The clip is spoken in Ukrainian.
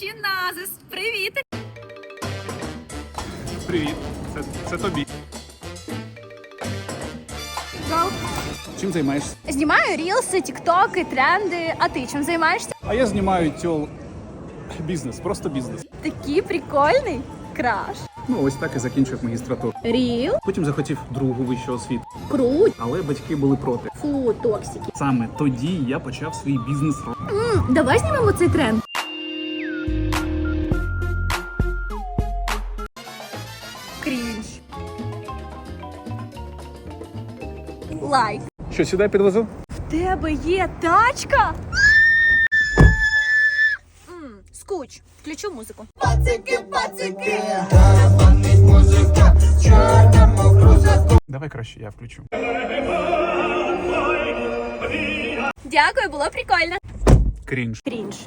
Чиназис, привіт! Привіт, це, це тобі. Чим займаєшся? Знімаю рілси, тіктоки, тренди. А ти чим займаєшся? А я знімаю тьол бізнес, просто бізнес. Такий прикольний краш. Ну ось так і закінчив магістратуру. Ріл? Потім захотів другу вищу освіту, Круть. але батьки були проти. Фу, токсики. Саме тоді я почав свій бізнес. М, давай знімемо цей тренд. Крінж. Лайк. Що сюди підвезу? В тебе є тачка? М, Скуч. Включу музику. Давай краще я включу. Дякую, було прикольно. Крінж. Крінж.